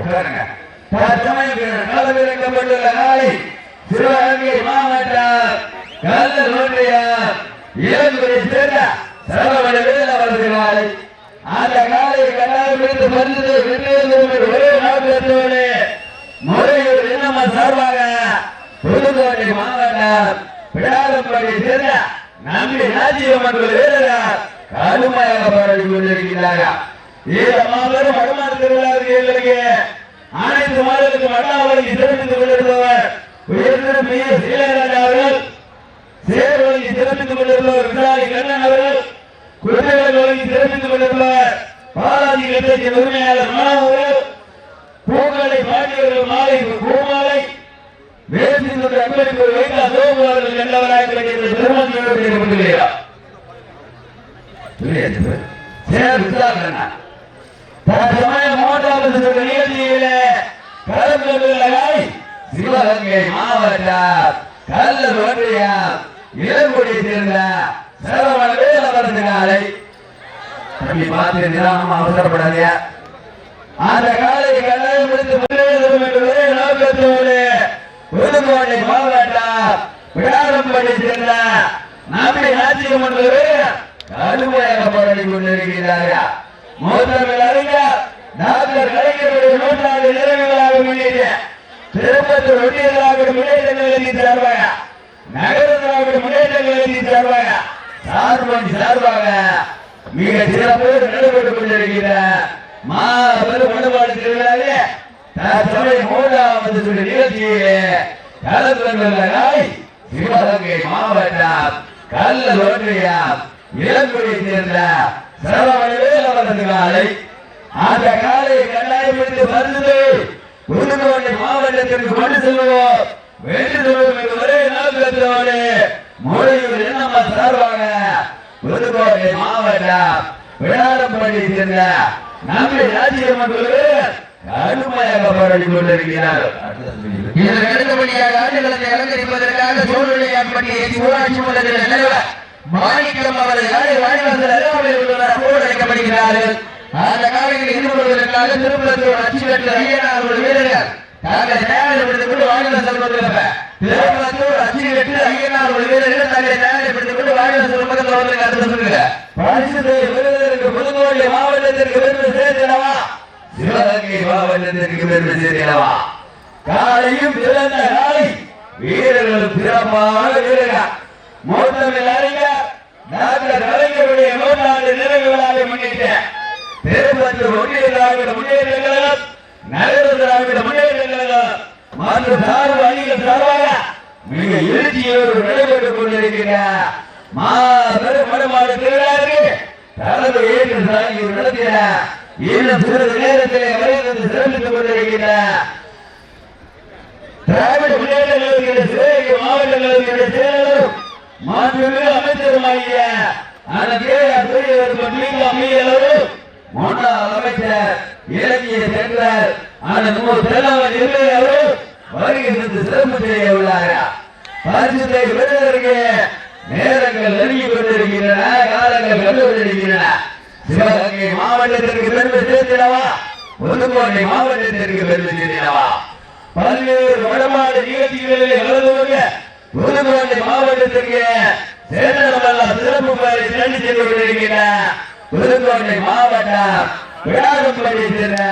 உட்காருங்க தற்சமயம் நாளை சிவகங்கை மாவட்டம் கல்லல் ஒன்றியம் இளங்குடி சேர்ந்த சரவண வேலை அவரது நாளை அந்த காலை கட்டாயம் பிடித்து பரிசு வெற்றி ஒரே நோக்கத்தோடு முறையூர் இன்னம சார்பாக புதுக்கோட்டை மாவட்டம் பிடாரம்படி சேர்ந்த நம்பி ராஜீவ் மக்கள் வீரர்கள் கடுமையாக போராடி கொண்டிருக்கிறார்கள் இந்த மாபெரும் திருவிழாவிற்கு அனைத்து மாதத்துக்கு மட்டாவளிக்கு சிறப்பித்துக் கொண்டிருப்பவர் உயர்திரு பி எஸ் சீலராஜா அவர்கள் சேர்வழிக்கு சிறப்பித்துக் கொண்டிருப்பவர் விசாரி கண்ணன் அவர்கள் குழந்தைகள் வழங்கி சிறப்பித்துக் கொண்டிருப்பவர் பாலாஜி கட்டத்தின் உரிமையாளர் மாணவர்கள் பூக்களை பாண்டியவர்கள் மாலை பூமாலை வேசினுடைய அன்பளிப்பு வைத்த அவர்கள் நல்லவராக கிடைக்கிறது பெருமதியோடு இருக்கிறார் சேர் மூன்றாவது சுற்று நிகழ்ச்சியிலே கலந்துள்ளதாய் சிவகங்கை மாவட்டம் கல்லூர் ஒன்றியம் இளங்குடி சேர்ந்த சரவண வேலவரது காலை. தம்பி பார்த்து நிதானமா அவசரப்படாதீங்க. அந்த காலை கல்லையும் முடித்து நோக்கத்தோடு புதுக்கோட்டை மாவட்டம் விடாரம்படி சேர்ந்த நம்பி நாச்சியம் என்பது கடுமையாக போராடி கொண்டிருக்கிறார்கள் அறிஞர் டாக்டர் கலைஞருடைய நூற்றாண்டு நிறைவு திருப்பத்தூர் ஒன்றிய திராவிட நகர திராவிட முன்னேற்ற கழகத்தின் தருவாயா சார்பணி சார்பாக மிக சிறப்போடு நடைபெற்றுக் கொண்டிருக்கிற மாபெரும் வழிபாடு திருவிழாவே தற்சமயம் மூன்றாவது சுற்று நிகழ்ச்சியிலே கலந்து கொண்டுள்ளதாய் சிவகங்கை மாவட்டம் கல்லல் ஒன்றியம் இளங்குடியை சேர்ந்த சரவணவேல் அவரது காலை. அந்த காலை வருது புதுக்கோட்டை மாவட்டத்திற்கு கொண்டு செல்வோம் வெற்றி செல்வோம் என்ற ஒரே நோக்கத்தோடு என்னம்மா சார்பாக புதுக்கோட்டை மாவட்டம் விழாரம்பள்ளி சேர்ந்த கடுமையாக போராடி கொண்டிருக்கிறார். இதற்கு அடுத்தபடியாக ஆண்டுகளத்தை அலங்கரிப்பதற்காக சூழ்நிலையாட்பட்டி ஊராட்சி மன்றத்தில் நிலவ மாணிக்கம் அவர்கள் வாணிவாசல் அழைக்கப்படுகிறார்கள்? அந்த காலங்களில் ஈடுபடுவதற்காக திருப்பத்தூர் அச்சுவெட்டு ஐயனார் அவர்கள் வீரர்கள் தாங்கள் தயாரிப்படுத்திக் கொண்டு வாணிவாசல் கொண்டிருப்ப திருப்பத்தூர் அச்சுவெட்டு ஐயனார் அவர்கள் வீரர்கள் தங்களை தயாரிப்படுத்திக் கொண்டு வாணிவாசல் பக்கத்தில் வந்து அடுத்த சொல்லுங்க. பரிசுத்தை விருதுகளுக்கு புதுக்கோட்டை மாவட்டத்திற்கு பெருமை சேர்த்திடவா சிவகங்கை மாவட்டத்திற்கு பெருமை சேர்த்திடவா காலையும் பிறந்த நாளை வீரர்களும் சிறப்பான வீரர்கள். மூத்தமிழ் அறிஞர் டாக்டர் கலைஞருடைய நூற்றாண்டு நிறைவு விழாவை முன்னிட்டு திருப்பத்தூர் ஒன்றிய திராவிட முன்னேற்ற கழகம் நகர திராவிட முன்னேற்ற கழகம் சார்பு அணிகள் சார்பாக மிக எழுச்சியோடு நடைபெற்றுக் கொண்டிருக்கிற மாபெரும் மனமாடு திருவிழாவிற்கு தலைமை ஏற்று சாங்கி நடத்தின இன்னும் சிறிது நேரத்திலே வரைந்து சிறப்பித்துக் கொண்டிருக்கிற திராவிட முன்னேற்ற கழகத்தின் சிவகங்கை மாவட்ட கழகத்தின் செயலரும் மாண்புமிகு அமைச்சருமாகிய அந்த பெரியவர் மற்றும் அமைச்சர் இலக்கிய அந்த நூறு தெல்லாமல் அவரும் சிறப்பு செய்ய உள்ளார்கள் பரிசுத்தை நேரங்கள் நெருங்கி கொண்டிருக்கின்றன காலங்கள் கண்டு கொண்டிருக்கின்றன. சிவகங்கை மாவட்டத்திற்கு பெருமை சேர்த்திடவா? புதுக்கோட்டை மாவட்டத்திற்கு பெருமை சேர்த்திடவா? பல்வேறு வடமாடு நிகழ்ச்சிகளில் கலந்து கொண்டு புதுக்கோட்டை மாவட்டத்திற்கு சேர்ந்தவர்கள் சிறப்பு பெயரை தேடி புதுக்கோட்டை மாவட்டம் விழாக்கம்படி சேர்ந்த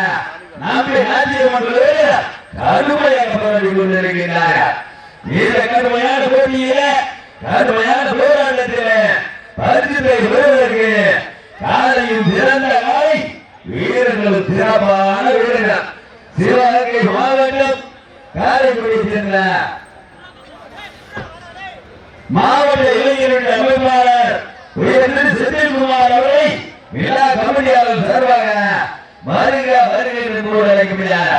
நம்பி நாச்சியம் மக்கள் கடுமையாக போராடி கொண்டிருக்கிறார்கள் இந்த கடுமையான போட்டியில கடுமையான போராட்டத்தில் பரிசுத்தை பெறுவதற்கு காலையும் சிறந்த காலை வீரர்கள் சிறப்பான வீரர்கள் சிவகங்கை மாவட்டம் காரைக்குடி சேர்ந்த மாவட்ட இளைஞருடைய அமைப்பாளர் உயர்ந்து செந்தில்குமார் அவரை எல்லா கமிட்டியாளர் சார்பாக வருக வருக என்று கூட அழைக்க முடியாது.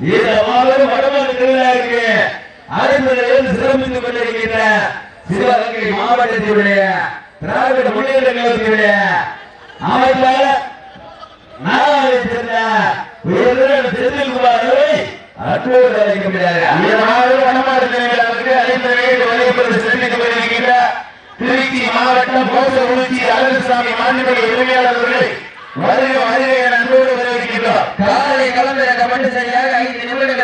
இந்த மாபெரும் வடமாறு திருவிழாவுக்கு அழைப்பதில் சிறப்பித்துக் கொண்டிருக்கின்ற சிவகங்கை மாவட்டத்தினுடைய திராவிட முன்னேற்ற கழகத்தினுடைய அமைப்பாளர் நாளை சேர்ந்த உயர்ந்த செந்தில்குமார் அவர்களை அன்போடு அழைக்க முடியாது. ஈரமாறு வடமாறு நிலைகளுக்கு அழைப்பு நிலையில் சிறப்பித்துக் கொண்டிருக்கின்ற திருச்சி மாவட்டம் கோசகுறிச்சி அழகுசாமி மாநில உரிமையாளர்களை வருக வருக என அன்போடு வரவேற்கின்றோம். காலை கலந்து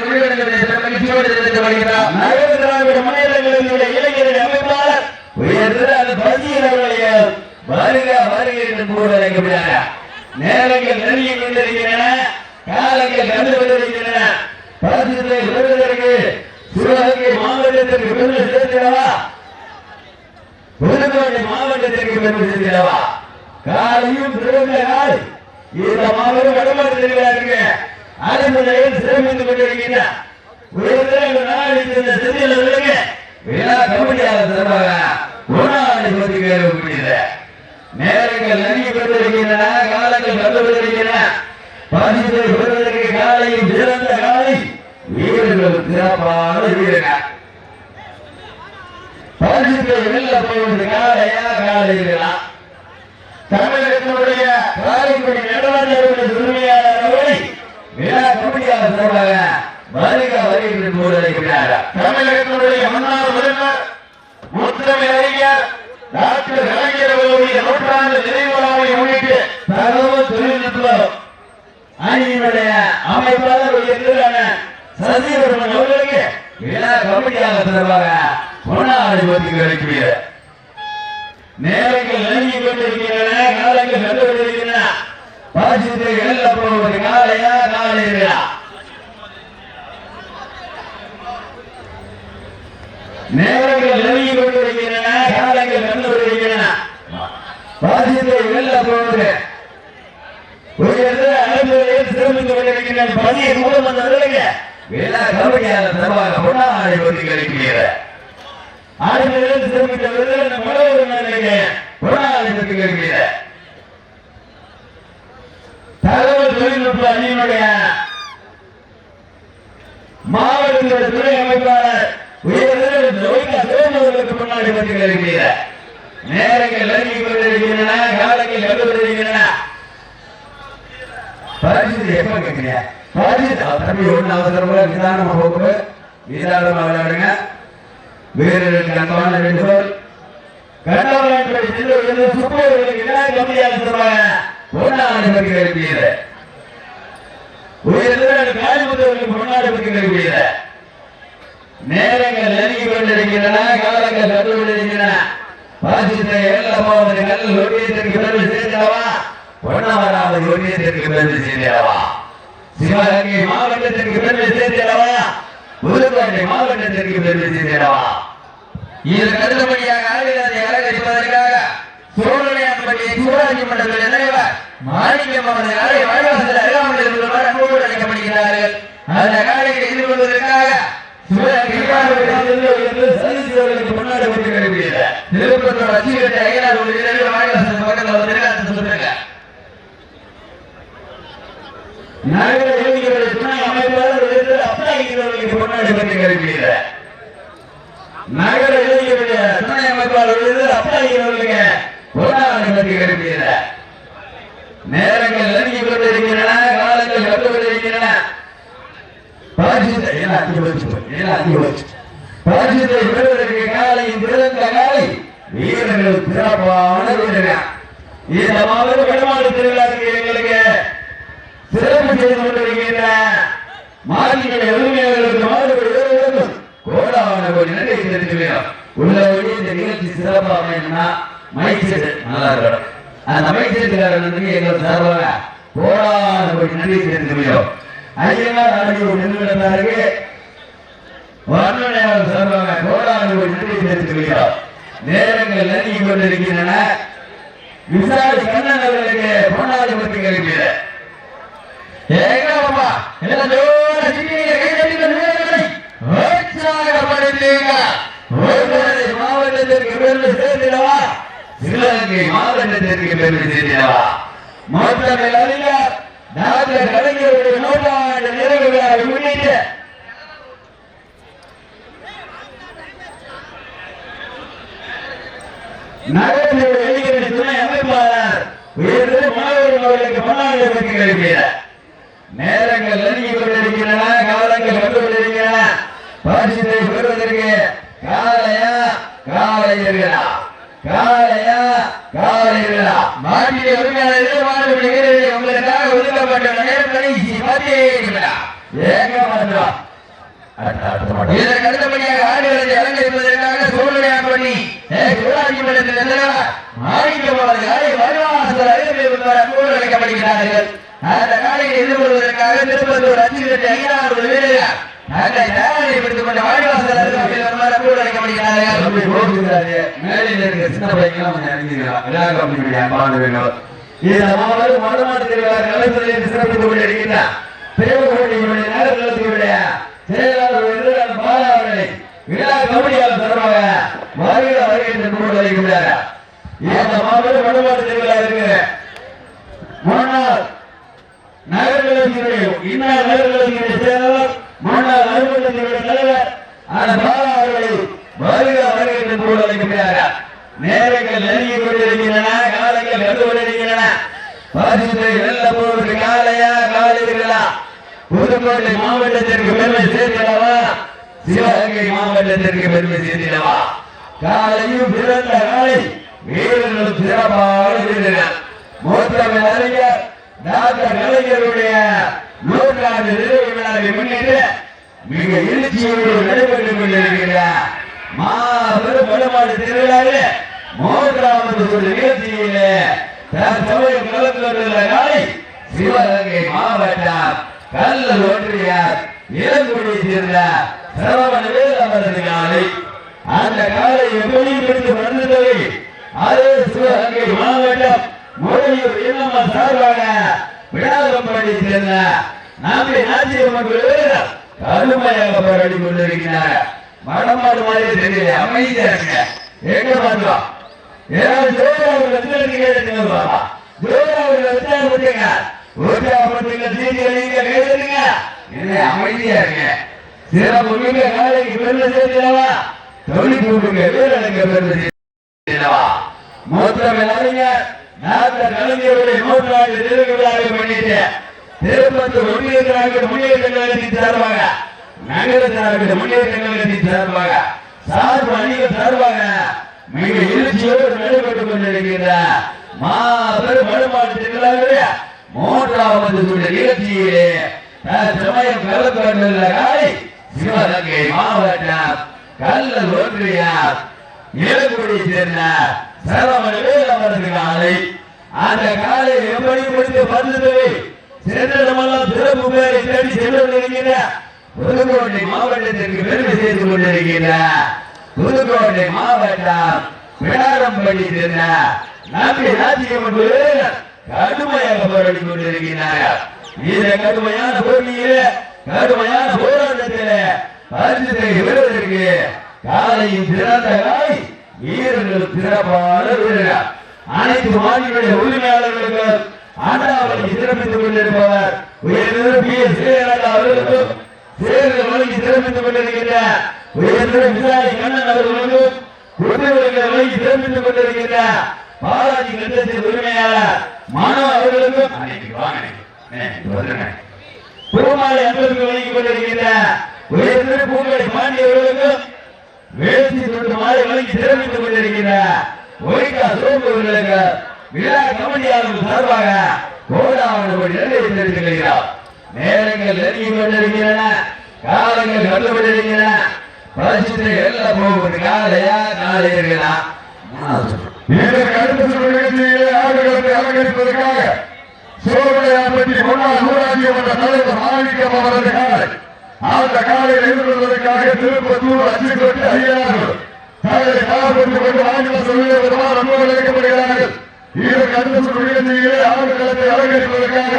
முடிவெடுக்கிறது மகிழ்ச்சியோடு தெரிந்து வருகிறார் நகர திராவிட மாநிலங்களினுடைய இளைஞரின் அமைப்பாளர் உயர்ந்த அது பசியில் அவர்களுடைய வருக வருக என்று கூட அழைக்கப்படுகிறார். நேரங்கள் நெருங்கி கொண்டிருக்கின்றன காலங்கள் கடந்து கொண்டிருக்கின்றன. பரிசுத்தை பெறுவதற்கு சிவகங்கை மாவட்டத்திற்கு பெருமை சேர்க்கிறவா புதுக்கோட்டை மாவட்டத்திற்கு பெருமை செல்கிறவா காலையும் சிறந்த நாள். இந்த மாபெரும் வடமாறு தெரிகிறார்கள் அரசுகளில் சிறப்பித்துக் கொண்டிருக்கின்றார் உயர்ந்த நாள் இந்த சிறியில் விழா கமிட்டியாளர் சிறப்பாக உணவாளி பற்றி கேட்கக்கூடியது நேரங்கள் நெருங்கி பெற்றிருக்கின்றன காலங்கள் கடந்து கொண்டிருக்கின்றன பெறுவதற்கு காலையில் சிறந்த காலை. வீரர்கள் சிறப்பாக இருக்கிறார் பரிசுத்தை வெல்ல போவது காலையா காலைகளா தமிழகத்தினுடைய காரைக்குடி நடராஜருடைய உரிமையாளர் அவர்களை விழா கமிட்டியாளர் சார்பாக வருக வருகின்ற போது அழைக்கிறார் தமிழகத்தினுடைய முன்னாள் முதல்வர் முத்தமிழ் அறிஞர் டாக்டர் கலைஞர் அவர்களுடைய நூற்றாண்டு நினைவு விழாவை முன்னிட்டு தகவல் தொழில்நுட்பம் அணியினுடைய அமைப்பாளர் உயர்ந்தரான சசிவர்மன் அவர்களுக்கு விழா கமிட்டியாக சார்பாக பொன்னாடி ஒதுக்கி கிடைக்கிறது நேரங்கள் நெருங்கி கொண்டிருக்கின்றன காலங்கள் கண்டு கொண்டிருக்கின்றன பாசித்தை வெல்ல போவது காலையா காலையா நேரங்கள் நெருங்கி கொண்டிருக்கின்றன காலங்கள் கண்டு கொண்டிருக்கின்றன. பாசித்தை வெல்ல போவது உயர்ந்த அனுபவத்தில் சிறப்பித்துக் கொண்டிருக்கின்ற பதியை மூலம் வந்தவர்களுக்கு விழா கமிட்டியாளர் சார்பாக பொன்னாடி ஒதுக்கி கிடைக்கிறது ஆளுநர்கள் சிறப்பித்தவர்கள் அந்த மனோரமனுக்கு புறநாளத்திற்கு இருக்கிற தகவல் நம்முடைய அணியினுடைய மாவட்டத்தினுடைய துணை அமைப்பாளர் உயர்ந்தவர்களுக்கு முன்னாடி பற்றி இருக்கிற நேரங்கள் நெருங்கி கொண்டிருக்கின்றன காலங்கள் கண்டு கொண்டிருக்கின்றன. பரிசு எப்ப கேட்கிறீங்க பரிசு தம்பி ஒன்று போக்கு விளையாடுங்க. வீரர்களுக்கு அன்பான வேண்டுகோள் கண்டவர்கள் கம்மியாக எழுப்பியது உயர்ந்த காலிமுத்தவர்களுக்கு பொன்னாடு பற்றி எழுப்பியது நேரங்கள் நெருங்கி கொண்டிருக்கின்றன காலங்கள் கண்டு கொண்டிருக்கின்றன. பாசித்தை ஏழமாவது ஒன்றியத்திற்கு பிறகு சேர்ந்தவா ஒன்றியத்திற்கு பிறகு சேர்ந்தவா சிவகங்கை மாவட்டத்திற்கு பிறகு சேர்ந்தவா புதுக்கோட்டை மாவட்டத்திற்கு பிறகு சேர்ந்தவா இதற்கு அடுத்தபடியாக ஆளுநரை அலங்கரிப்பதற்காக சோழனையான்பட்டி சூராட்சி மன்றத்தில் இணைவர் மாணிக்கம் அவரது காலை அருகாமையில் உள்ளவர் அன்போடு அழைக்கப்படுகிறார்கள் அந்த காலையை எதிர்கொள்வதற்காக சிவகங்கை மாவட்டத்தில் ஐயனார் ஒரு பக்கத்தில் வந்து சொல்றாங்க. நகர துணை அமைப்பாளர் உயர்ந்த அப்பாயிகளுக்கு முன்னாடி வந்து கிடைக்கிறது நகர இளைஞருடைய துணை அமைப்பாளர் உயர்ந்த அப்பாயிகளுக்கு முன்னாடி வந்து கிடைக்கிறது நேரங்கள் நெருங்கி கொண்டிருக்கின்றன காலங்கள் கண்டு கொண்டிருக்கின்றன பாஜித்தை ஏன் காலையும் காலை வீரர்கள் சிறப்பான வீரர்கள். இந்த மாபெரும் வடமாடு திருவிழாவுக்கு எங்களுக்கு சிறப்பு செய்து கொண்டிருக்கின்ற மாநில உரிமையாளர்களுக்கு மாடு வீரர்களுக்கும் கோடான கோடி நன்றி தெரிவிக்கிறோம் உள்ள இந்த நிகழ்ச்சி சிறப்பாக அமையணும்னா மைக் நல்லா இருக்கணும் அந்த மைக் நன்றி சார்பாக கோடான கோடி நன்றி தெரிவிக்கிறோம் ஐயனார் ஆடியோ நிறுவனத்தாருக்கு வர்ணனையாளர் சார்பாக கோடான கோடி நன்றி தெரிவிக்கிறோம் நேரங்கள் நெருங்கி கொண்டிருக்கின்றன விசாரி கண்ணன் அவர்களுக்கு பொன்னாடி பற்றி கிடைக்கிறது ஏகப்பா என்ன ஜோர சிட்டியை கைதட்டி வீரர்களை உற்சாகப்படுத்துங்க ஒருவரை மாவட்டத்திற்கு பெருமை சேர்த்திடவா? சிவகங்கை மாவட்டத்திற்கு பெருமை சேர்த்திடவா? டாக்டர் கலைஞருடைய நூற்றாண்டு நிறைவு விழாவை முன்னிட்டு நகரத்தினுடைய இளைஞரின் துணை அமைப்பாளர் உயர்ந்து மாணவர்கள் அவர்களுக்கு முன்னாடி பற்றி நேரங்கள் நெருங்கி கொண்டிருக்கின்றன காலங்கள் வந்து கொண்டிருக்கின்றன. பரிசுத்தை பெறுவதற்கு காலையா காலையர்களா காலையா காலையர்களா மாட்டிய உரிமையாளர்கள் மாடுபடி உங்களுக்கு உங்களுக்காக ஒதுக்கப்பட்ட நேரம் கடைசி மத்திய இதற்கு அடுத்தபடியாக அலங்கரிப்பதற்காக ஊராட்சி மன்றத்தில் அன்போடு அழைக்கப்படுகிறார்கள் அந்த எதிர்கொள்வதற்காக திருப்பத்தூர் அஞ்சு கட்டி ஐயாறு வீரர்கள் தங்களை தயாரிப்படுத்திக் வாடிவாசல் அருகில் வருமாறு அன்போடு அழைக்கப்படுகிறார்கள் தம்பி இருக்க சின்ன பையன்லாம் கொஞ்சம் இறங்கிக்கலாம். விழா இந்த மாபெரும் வடமாட்டு திருவிழா கலைத்துறையில் சிறப்பித்துக் கொண்டிருக்கின்றார். தேவகோட்டையினுடைய நகரத்தினுடைய செயலாளர் எதிரான விழா கமிட்டியாளர் சார்பாக வருகிற வருகை நூல் கூறுவதை இந்த மாபெரும் வடமாட்டு திருவிழா இருக்கு முன்னாள் நகர்களத்தினுடைய இன்னார் நகர்களத்தினுடைய செயலாளர் முன்னாள் நகர்களத்தினுடைய தலைவர் அந்த பாலா அவர்களை வருக வருக என்று கூட நேரங்கள் நெருங்கி கொண்டிருக்கின்றன காலங்கள் கண்டு கொண்டிருக்கின்றன பரிசுத்தை வெல்ல போவது புதுக்கோட்டை மாவட்டத்திற்கு பெருமை சேர்க்கிறவா சிவகங்கை மாவட்டத்திற்கு பெருமை சேர்க்கிறவா காலையும் பிறந்த காலை வீரர்களும் சிறப்பாக வீரர்கள் மூத்தமிழ் அறிஞர் டாக்டர் கலைஞருடைய நூற்றாண்டு நிறைவு விழாவை முன்னிட்டு மிக எழுச்சியோடு நடைபெற்றுக் மாபெரும் வடமாடு மூன்றாவது ஒரு நிகழ்ச்சியிலே தற்சமயம் கலந்து நாளை சிவகங்கை மாவட்டம் கல்லல் ஒன்றியார் இளங்குடியை சேர்ந்த சரவண அவரது காலை அந்த காலை எப்படி பிடித்து வந்ததை அதே சிவகங்கை மாவட்டம் மொழியூர் இனம சார்பாக விடாதம்படி சேர்ந்த நாம்பி நாச்சியம் மக்கள் கடுமையாக போராடி கொண்டிருக்கிறார் மடமாடு மாதிரி தெரியல அமைதியா இருங்க. எங்க பார்த்தோம் ஏதாவது ஜோதியாவில் வச்சு கேட்டுங்க ஜோதியாவில் வச்சா பத்துங்க உற்சாகப்பட்டுங்க சீட்டி அடிங்க கேட்டுங்க என்ன அமைதியா இருங்க. சிறப்பு மிக நாளைக்கு பெருமை சேர்க்கிறவா தொழில் கூட்டுங்க வீரனுக்கு பெருமை சேர்க்கிறவா மூத்தம் அறிஞர் டாக்டர் கலைஞருடைய நூற்றாண்டு நிறைவு விழாவை முன்னிட்டு திருப்பத்தூர் ஒன்றியத்திற்கு முன்னேற்ற கழகத்தின் சார்பாக நகரத்திற்கு முன்னேற்ற சார்பு அணிகள் சார்பாக மிக எழுச்சியோடு நடைபெற்றுக் கொண்டிருக்கின்ற மாபெரும் வழிபாட்டு திருவிழாவிலே மூன்றாவது சுற்று நிகழ்ச்சியிலே தற்சமயம் கலந்து கொண்டுள்ள காலை சிவகங்கை மாவட்டம் கல்லல் ஒன்றியார் இளங்குடி சேர்ந்த சரவண வேல் அவரது காலை. அந்த காலை எப்படி முடித்து வந்தது? சென்றிடமெல்லாம் சிறப்பு பேரை தேடி சென்று கொண்டிருக்கிற புதுக்கோட்டை மாவட்டத்திற்கு பெருமை சேர்த்து கொண்டிருக்கிற புதுக்கோட்டை மாவட்டம் பிடாரம்பள்ளி சேர்ந்த நம்பி ராஜ்யம் கடுமையாக போராடி கொண்டிருக்கிறார். இந்த கடுமையான போட்டியில கடுமையான போராட்டத்திலே பரிசுத்தை விடுவதற்கு காலையும் சிறந்த காலை வீரர்கள் சிறப்பான வீரர்கள். அனைத்து மாநில உரிமையாளர்களுக்கு ஆண்டாவளை சிறப்பித்துக் கொண்டிருப்பவர். உயர்ந்த பி எஸ் அவர்களுக்கும் தேர்தல் வழங்கி சிறப்பித்துக் கொண்டிருக்கின்ற உயர்ந்த விசாரி கண்ணன் அவர்களுக்கு குற்றவியல்கள் சிறப்பித்துக் கொண்டிருக்கின்ற பாலாஜி கட்டத்தின் உரிமையாளர் மனோ அவர்களுக்கும் அன்னைக்கு வாங்க பூமாலை அன்பருக்கு வழங்கி கொண்டிருக்கின்ற உயர்ந்த பூங்கடை பாண்டி அவர்களுக்கும் வேசி மாலை வழங்கி சிறப்பித்துக் கொண்டிருக்கின்ற ஒய்கா சோப்பு அவர்களுக்கு விழா கமிட்டியாளர்கள் சார்பாக கோடாவது கோடி நன்றியை தெரிவித்துக் கொள்கிறார் நேரங்கள் நெருங்கி கொண்டிருக்கின்றன காலங்கள் கடந்து கொண்டிருக்கின்றன பரிசுத்தை போகுது காலையா காலையா இதற்கு அடுத்த அலங்கரிப்பதற்காக முன்னாள் ஊராட்சி மன்ற தலைவர் மாணிக்கம் அவரது காலை அந்த காலையில் எதிர்கொள்வதற்காக திருப்பத்தூர் அச்சுக்கோட்டை ஐயாறு காலையை காலப்படுத்திக் கொண்டு ஆங்கிலத்தில் வருமாறு அன்பு அழைக்கப்படுகிறார்கள் இதற்கு அடுத்த சில ஆடுகளத்தை அலங்கரிப்பதற்காக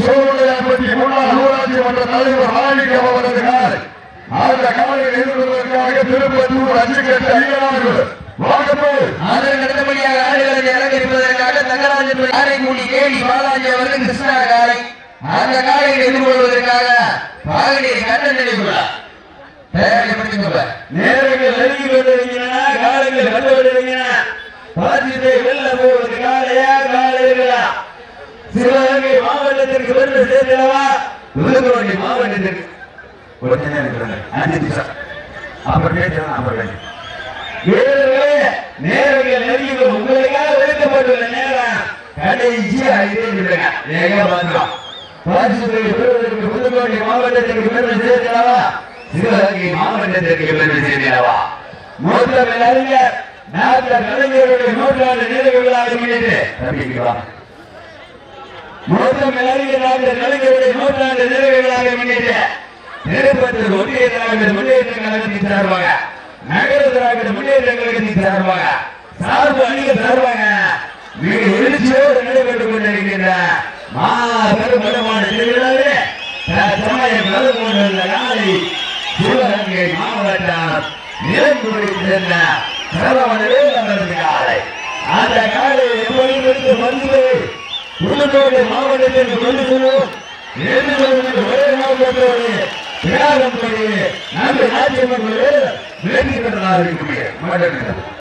சோழனையாப்பட்டி முன்னாள் ஊராட்சி மன்ற தலைவர் மாணிக்கம் அவரது காலை அந்த காலையில் எதிர்கொள்வதற்காக திருப்பத்தூர் அச்சுக்கோட்டை அதற்கு அடுத்தபடியாக ஆடுகளத்தை அலங்கரிப்பதற்காக தங்கராஜன் காரைக்குடி கேடி பாலாஜி அவர்கள் கிருஷ்ணா காலை அந்த காலையை எதிர்கொள்வதற்காக பாகனேரி கண்ணன் தயாரிப்படுத்திக்கொள்ள நேரங்கள் நெருங்கி கொண்டிருக்கின்றன காலங்கள் கடந்து கொண்டிருக்கின்றன பரிசுத்தை வெல்ல போவது காலையா காலையா சிவகங்கை மாவட்டத்திற்கு பெருமை சேர்க்கிறவா புதுக்கோட்டை மாவட்டத்திற்கு. கொஞ்ச இருக்கிறாங்க. அஞ்சு நிமிஷம். அப்புறம் பேசலாம் அப்புறம் பேசலாம் நேரங்கள் நெருங்கி உங்களுக்காக ஒதுக்கப்பட்டுள்ள நேரம் கடைசியா இதே நிமிடங்க ஏக பாத்திரம் பரிசுத்தை பெறுவதற்கு புதுக்கோட்டை மாவட்டத்திற்கு பெருமை சேர்க்கிறவா சிவகங்கை மாவட்டத்திற்கு பெருமை சேர்ந்தவா மூத்த அறிஞர் டாக்டர் கலைஞருடைய நூற்றாண்டு நிறைவு விழாவை முன்னிட்டு தம்பிக்கலாம் மூத்த அறிஞர் டாக்டர் கலைஞருடைய நூற்றாண்டு நிறைவு விழாவை முன்னிட்டு திருப்பத்தூர் ஒன்றிய திராவிட முன்னேற்ற கழகத்தின் சார்பாக நகர திராவிட முன்னேற்ற கழகத்தின் சார்பாக சார்பு அணிகள் சார்பாக மிக எழுச்சியோடு நடைபெற்றுக் கொண்டிருக்கின்ற மாபெரும் மனமான திருவிழாவிலே சமயம் கலந்து கொண்டிருந்த சிவகங்கை மாவட்டம் நிலங்குடி சென்ற சரவணவே நமது காலை. அந்த காலை எப்படி வந்து புதுக்கோட்டை மாவட்டத்திற்கு கொண்டு செல்வோம். ஒரே மாவட்டத்தோடு தியாகம் பண்ணி நம்ம வேண்டி வெற்றி பெற்றதாக இருக்க